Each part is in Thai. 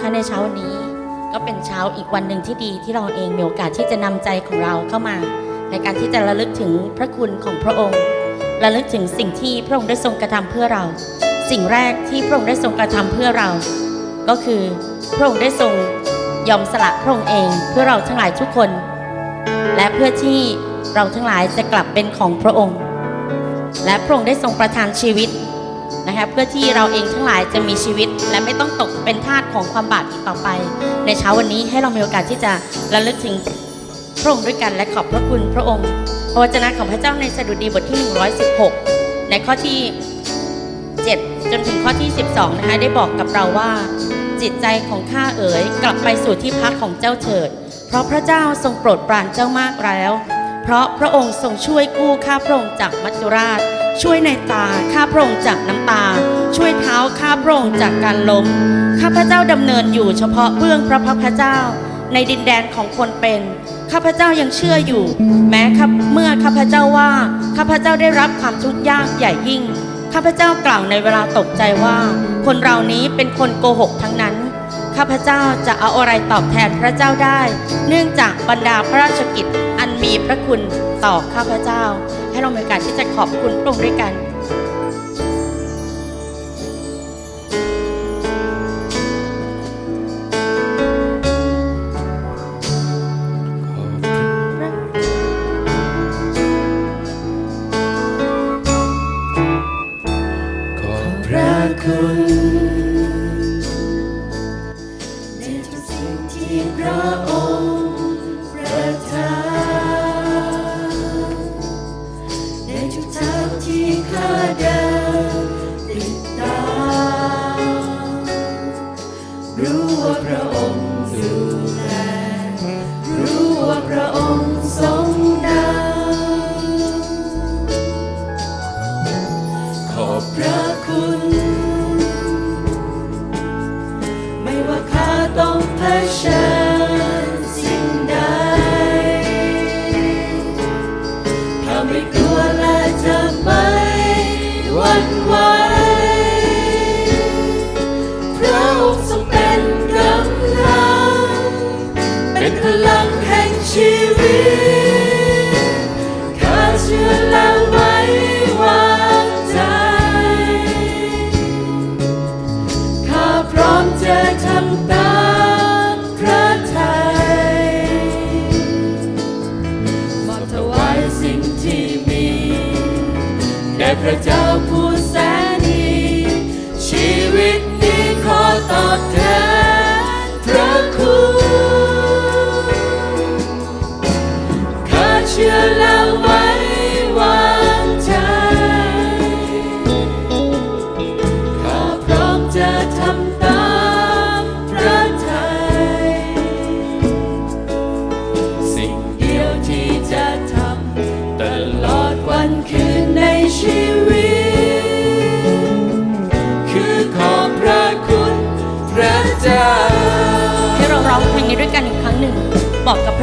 คะในเช้านี้ ก็เป็นเช้าอีกวันหนึ่งที่ดีที่เราเองมีโอกาสที่จะนำใจของเราเข้ามา ในการที่จะระลึกถึงพระคุณของพระองค์ระลึกถึงสิ่งที่พระองค์ได้ทรงกระทำเพื่อเรา สิ่งแรกที่พระองค์ได้ทรงกระทำเพื่อเรา ก็คือพระองค์ได้ทรงยอมสละพระองค์เองเพื่อเราทั้งหลายทุกคน และเพื่อที่เราทั้งหลายจะกลับเป็นของพระองค์ และพระองค์ได้ทรงประทานชีวิตนะคะเพื่อที่เราเองทั้งหลายจะมีชีวิตและไม่ต้องตกเป็นทาส ของความบาปอีกต่อไป ในเช้าวันนี้ให้เรามีโอกาสที่จะระลึกถึงพระองค์ด้วยกันและขอบพระคุณพระองค์พระวจนะของพระเจ้าในสดุดีบทที่ 116 ในข้อที่ 7 จนถึงข้อที่ 12 นะคะได้บอกกับเราว่า จิตใจของข้าเอ๋ยกลับไปสู่ที่พักของเจ้าเถิด เพราะพระเจ้าทรงโปรดปรานเจ้ามากแล้ว เพราะพระองค์ทรงช่วยกู้ข้าพระองค์จากมัจจุราช ช่วยในตาข้าพระองค์จากน้ำตา ช่วยเท้าข้าพระองค์จากการล้ม ข้าพระเจ้าดำเนินอยู่เฉพาะเบื้องพระพักตร์พระเจ้า ในดินแดนของคนเป็น ข้าพเจ้ายังเชื่ออยู่ แม้ข้าเมื่อข้าพเจ้าว่า ข้าพเจ้าได้รับความทุกข์ยากใหญ่ยิ่ง ข้าพเจ้ากล่าวในเวลาตกใจว่า คนเรานี้เป็นคนโกหกทั้งนั้น ข้าพเจ้าจะเอาอะไรตอบแทนพระเจ้าได้ เนื่องจากบรรดาพระราชกิจอันมีพระคุณต่อข้าพเจ้า ให้เรามีโอกาสที่จะขอบคุณพระองค์ด้วยกัน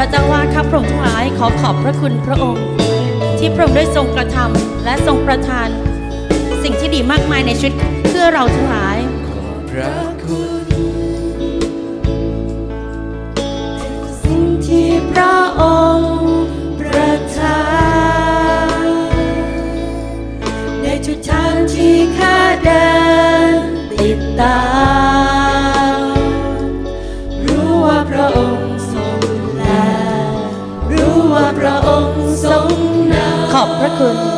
ระเจ้าว่าข้าพระองค์ทั้งหลายขอขอบพระคุณพระองค์ ที่พระองค์ได้ทรงกระทำและทรงประทาน สิ่งที่ดีมากมายในชีวิตเพื่อเราทั้งหลาย พระำ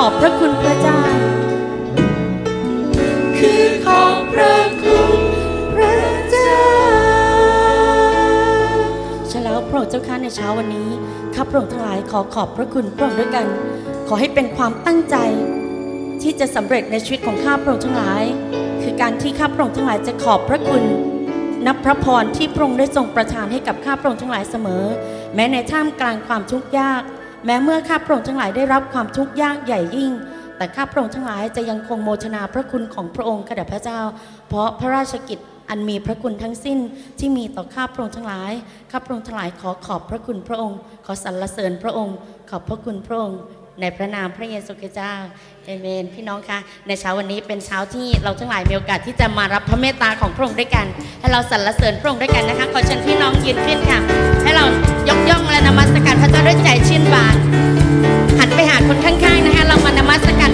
อขอบพระคุณพระเจ้า คือขอบพระคุณพระเจ้าใช่แล้วพระองค์เจ้าข้าในเช้าวันนี้ข้าพระองค์ทั้งหลายขอขอบพระคุณพระองค์ด้วยกัน ขอให้เป็นความตั้งใจ ที่จะสำเร็จในชีวิตของข้าพระองค์ทั้งหลาย คือการที่ข้าพระองค์ทั้งหลายจะขอบพระคุณนับพระพรที่พระองค์ได้ทรงประทานให้กับข้าพระองค์ทั้งหลายเสมอ แม้ในท่ามกลางความทุกข์ยาก แม้เมื่อข้าพระองค์ทั้งหลายได้รับความทุกข์ยากใหญ่ยิ่ง แต่ข้าพระองค์ทั้งหลายจะยังคงโมทนาพระคุณของพระองค์ข้าแต่พระเจ้า เพราะพระราชกิจอันมีพระคุณทั้งสิ้นที่มีต่อข้าพระองค์ทั้งหลาย ข้าพระองค์ทั้งหลายขอขอบพระคุณพระองค์ ขอสรรเสริญพระองค์ ขอบพระคุณพระองค์ ในพระนามพระเยซูคริสต์เจ้าเอเมน พี่น้องคะในเช้าวันนี้เป็นเช้าที่เราทั้งหลายมีโอกาสที่จะมารับพระเมตตาของพระองค์ด้วยกัน ให้เราสรรเสริญพระองค์ด้วยกันนะคะขอเชิญพี่น้องยืนขึ้นค่ะ ให้เรายกย่องและนมัสการพระเจ้าด้วยใจชื่นบานหันไปหาคนข้างๆนะคะเรามานมัสการ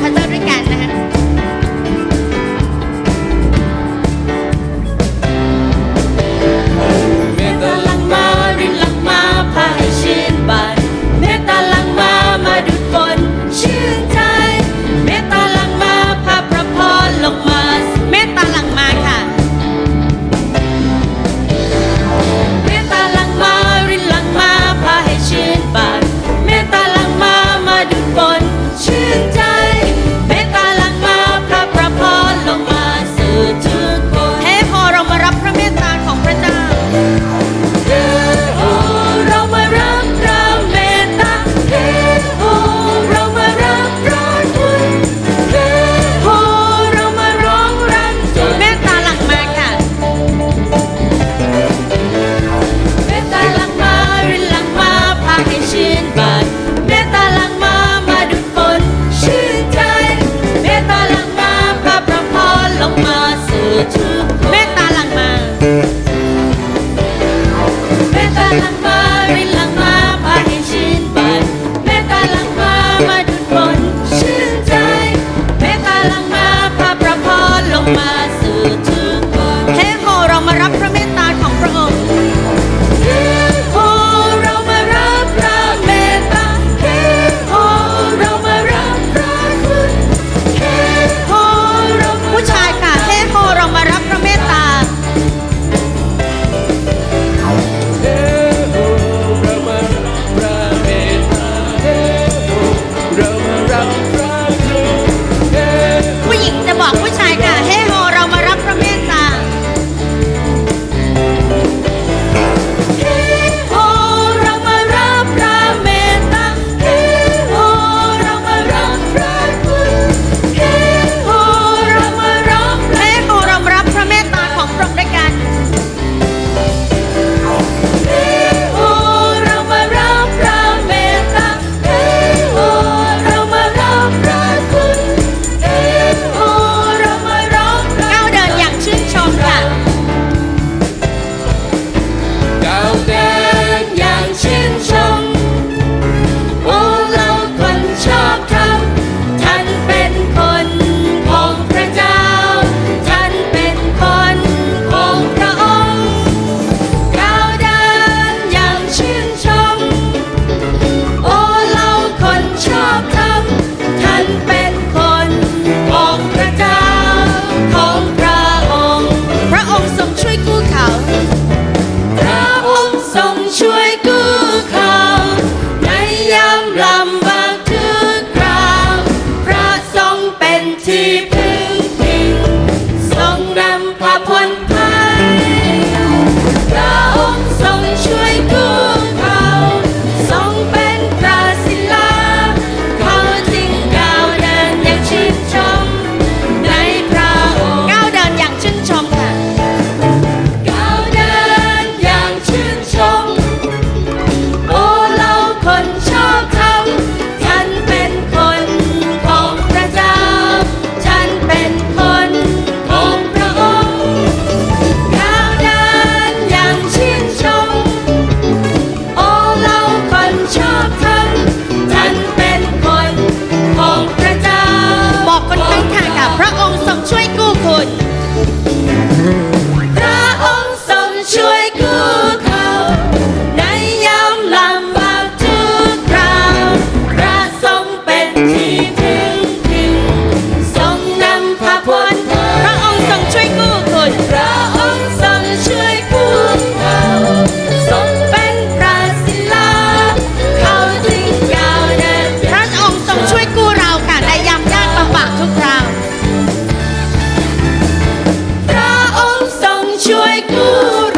Senhor.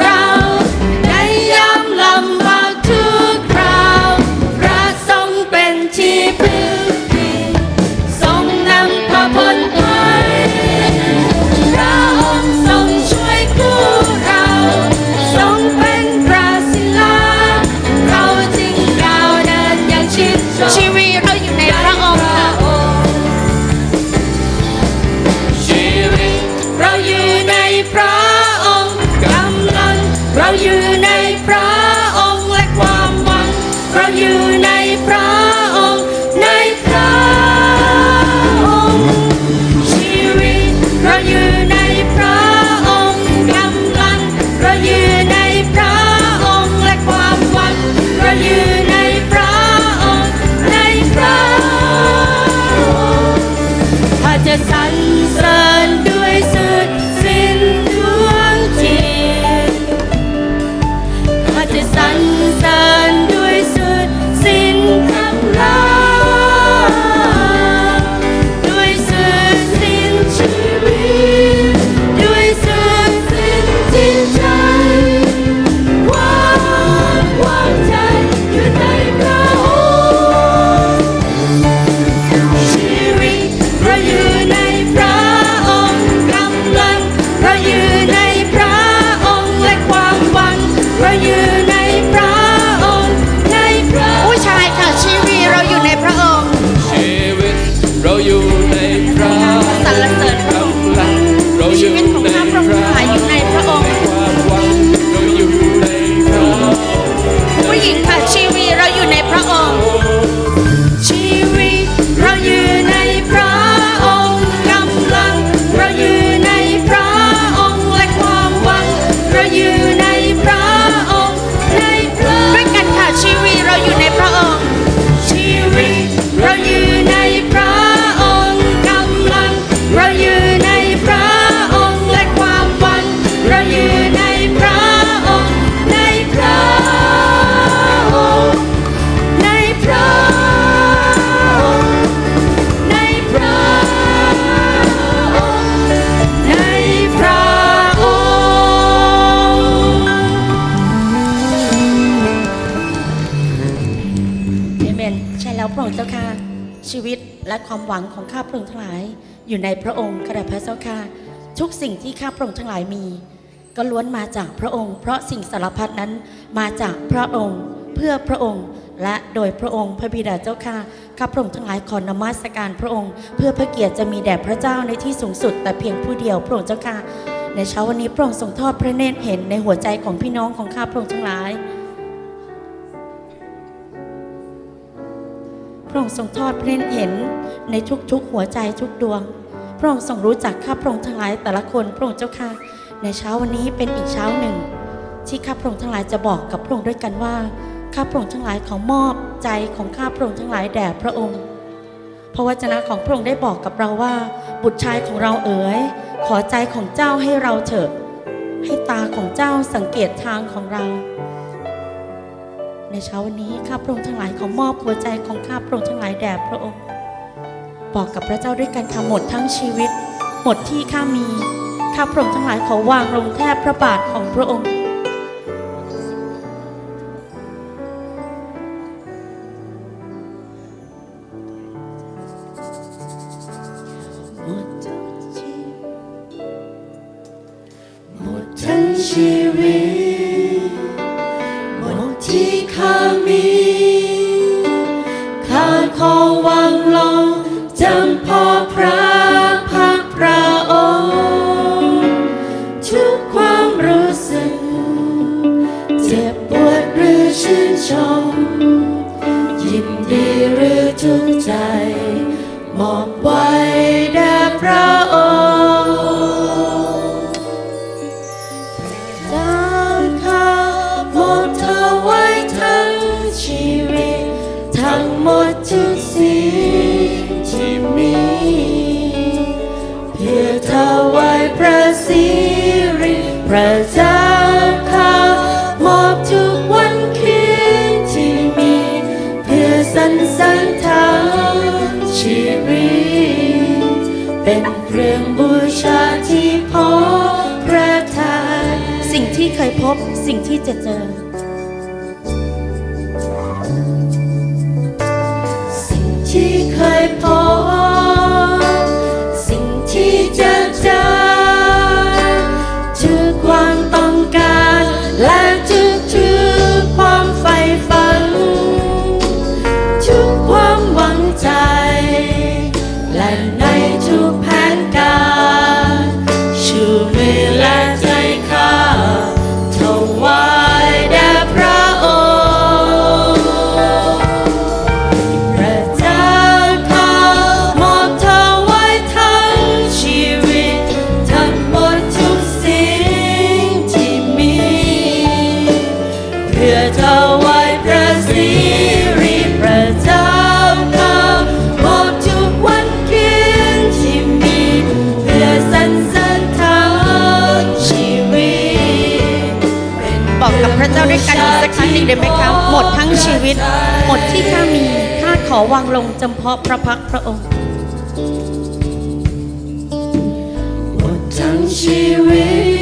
และความหวังของข้าพระองค์ทั้งหลาย อยู่ในพระองค์กระพระเจ้าค่ะทุกสิ่งที่ข้าพระองค์ทั้งหลายมี ก็ล้วนมาจากพระองค์ เพราะสิ่งสารพัดนั้นมาจากพระองค์เพื่อพระองค์และโดยพระองค์พระบิดาเจ้าค่ะข้าพระองค์ทั้งหลายขอนมัสการพระองค์ เพื่อพระเกียรติจะมีแด่พระเจ้าในที่สูงสุด แต่เพียงผู้เดียวพระองค์เจ้าค่ะในเช้าวันนี้พระองค์ทรงทอดพระเนตรเห็นในหัวใจของพี่น้องของข้าพระองค์ทั้งหลาย พระองค์ทรงทอดพระเนตรเห็นในทุกๆหัวใจทุกดวง พระองค์ทรงรู้จักข้าพระองค์ทั้งหลายแต่ละคนพระองค์เจ้าค่ะในเช้าวันนี้เป็นอีกเช้าหนึ่ง ที่ข้าพระองค์ทั้งหลายจะบอกกับพระองค์ด้วยกันว่าข้าพระองค์ทั้งหลายขอมอบใจของข้าพระองค์ทั้งหลายแด่พระองค์พระวจนะของพระองค์ได้บอกกับเราว่า บุตรชายของเราเอ๋ยขอใจของเจ้าให้เราเถอะให้ตาของเจ้าสังเกตทางของเรา ในเช้าวันนี้ข้าพระองค์ทั้งหลายขอมอบหัวใจของข้าพระองค์ทั้งหลายแด่พระองค์ บอกกับพระเจ้าด้วยกันค่ะหมดทั้งชีวิต หมดที่ข้ามีข้าพระองค์ทั้งหลายขอวางลงแทบพระบาทของพระองค์หมดทั้งชีวิต ระเจ้าข้ามอบทุกวันคืนที่มี เพื่อสรรเสริญทั้งชีวิต เป็นเครื่องบูชาที่พอพระทัยสิ่งที่เคยพบสิ่งที่จะเจอ สิ่งที่เคยพบ ชีวิต หมดที่ข้ามีข้าขอวางลงจำเพาะพระพักพระองค์ หมดทั้งชีวิต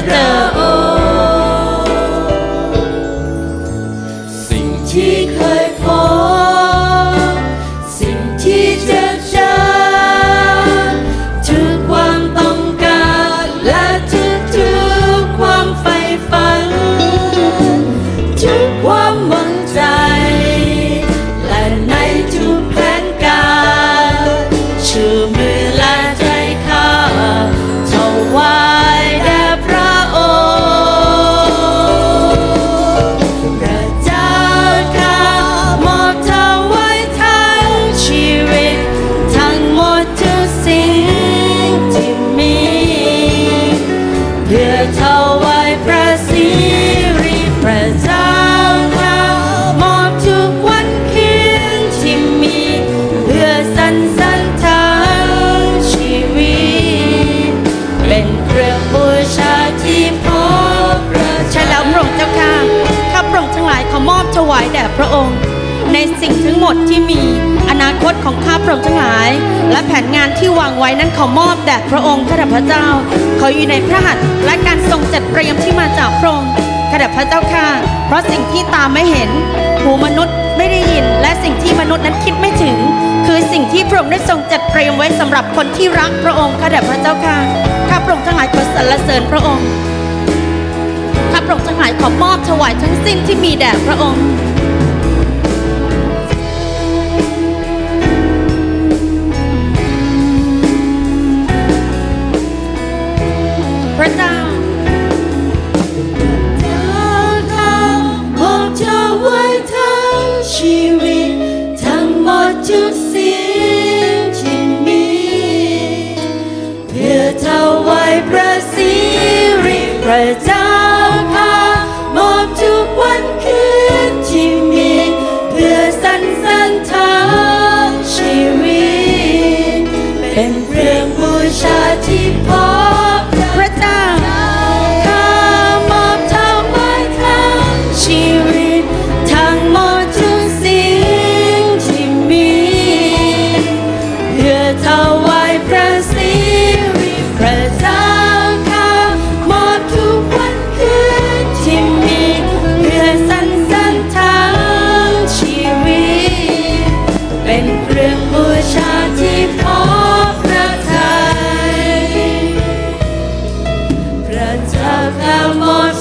สิ่ ระองค์ ในสิ่งทั้งหมดที่มีอนาคตของข้าพระองค์ทั้งหลาย และแผนงานที่วางไว้นั้นขอมอบแด่พระองค์ข้าแต่พระเจ้า ขออยู่ในพระหัตถ์และการทรงจัดเตรียมที่มาจากพระองค์ข้าแต่พระเจ้าค่ะ เพราะสิ่งที่ตาไม่เห็นหูมนุษย์ไม่ได้ยิน และสิ่งที่มนุษย์นั้นคิดไม่ถึง คือสิ่งที่พระองค์ได้ทรงจัดเตรียมไว้สำหรับคนที่รักพระองค์ข้าแต่พระเจ้าค่ะข้าพระองค์ทั้งหลายขอสรรเสริญพระองค์ข้าพระองค์ทั้งหลายขอมอบถวายทั้งสิ้นที่มีแด่พระองค์ พระเจ้าข้ามอบถวายทั้งชีวิตทั้งหมดทุกสิ่งที่มีเพื่อถวายพระสิริพระเจ้า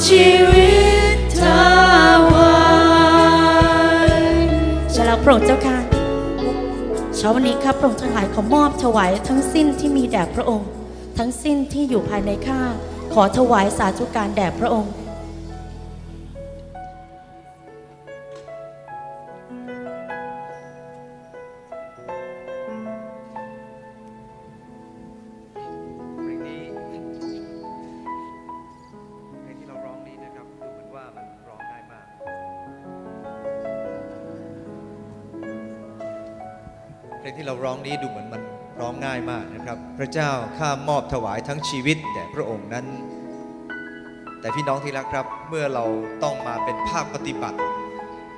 ชีวิตถวายใช่แล้วพระองค์เจ้าค่ะเช้าวันนี้ครับพระองค์ทั้งหลายขอมอบถวายทั้งสิ้นที่มีแด่พระองค์ ทั้งสิ้นที่อยู่ภายในข้าขอถวายสาธุการแด่พระองค์ ร้องนี้ดูเหมือนมันร้องง่ายมากนะครับ พระเจ้าข้ามอบถวายทั้งชีวิตแด่พระองค์นั้น แต่พี่น้องที่รักครับเมื่อเราต้องมาเป็นภาคปฏิบัติ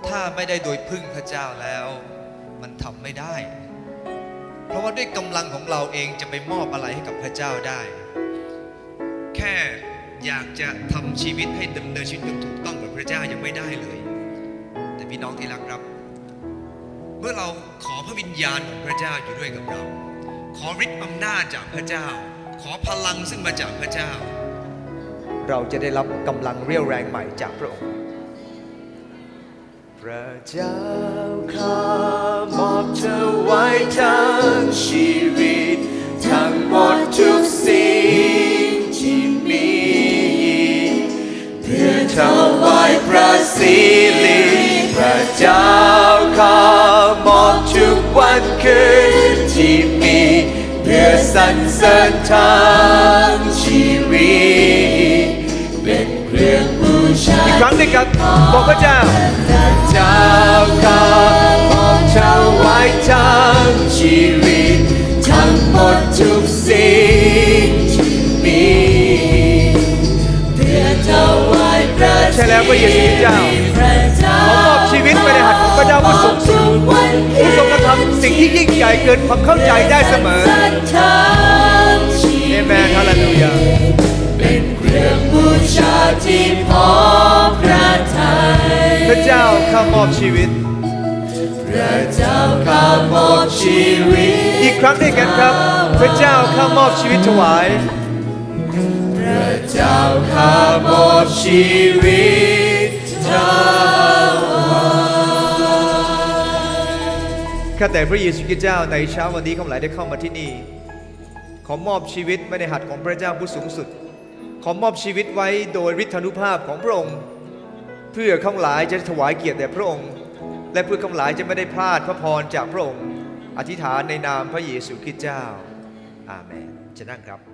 ถ้าไม่ได้โดยพึ่งพระเจ้าแล้ว มันทำไม่ได้ เพราะว่าด้วยกำลังของเราเองจะไปมอบอะไรให้กับพระเจ้าได้ แค่อยากจะทำชีวิตให้ดำเนินชีวิตถูกต้องกับพระเจ้ายังไม่ได้เลย แต่พี่น้องที่รักครับ เมื่อเราขอพระวิญญาณของพระเจ้าอยู่ด้วยกับเรา ขอฤทธิ์อำนาจจากพระเจ้า ขอพลังซึ่งมาจากพระเจ้า เราจะได้รับกำลังเรี่ยวแรงใหม่จากพระองค์ พระเจ้าข้ามอบเธอไว้ทั้งชีวิต ทั้งหมดทุกสิ่งที่มี เพื่อถวายพระ ระเจ้าข้ามอบทุกวันคืนที่มีสรรเสริญทางชีวิตเป็นเครื่องบูชาอีกครั้งหนึงครับบอกพระเจ้าเจ้าข้ามอบถวายทางชีวิต ทั้งหมดทุกสิ่งที่มีเพื่อถวายพระใช่แล้วพระเยซูคริสต์เจ้า หัตถ์ของพระเจ้าผู้สูงสุดวันผู้ทรงกระทำสิ่งที่ยิ่งใหญ่เกินความเข้าใจได้เสมอสรรทางชีเอวิตเมนฮาเลลูยาเป็นเครื่องบูชาที่พอพระทัยพระเจ้าข้ามอบชีวิตพระเจ้าข้ามอบชีวิต อีกครั้งด้วยกันครับ พระเจ้าข้ามอบชีวิตถวาย พระเจ้าข้ามอบชีวิตถว ข้าแต่พระเยซูคริสต์เจ้าในเช้าวันนี้ข้าหลายได้เข้ามาที่นี่ ขอมอบชีวิตไว้ในหัตถ์ของพระเจ้าผู้สูงสุด ขอมอบชีวิตไว้โดยฤทธานุภาพของพระองค์ เพื่อข้าหลายจะถวายเกียรติแด่พระองค์ และเพื่อข้าหลายจะไม่ได้พลาดพระพรจากพระองค์ อธิษฐานในนามพระเยซูคริสต์เจ้า อาเมนจะนั่งครับ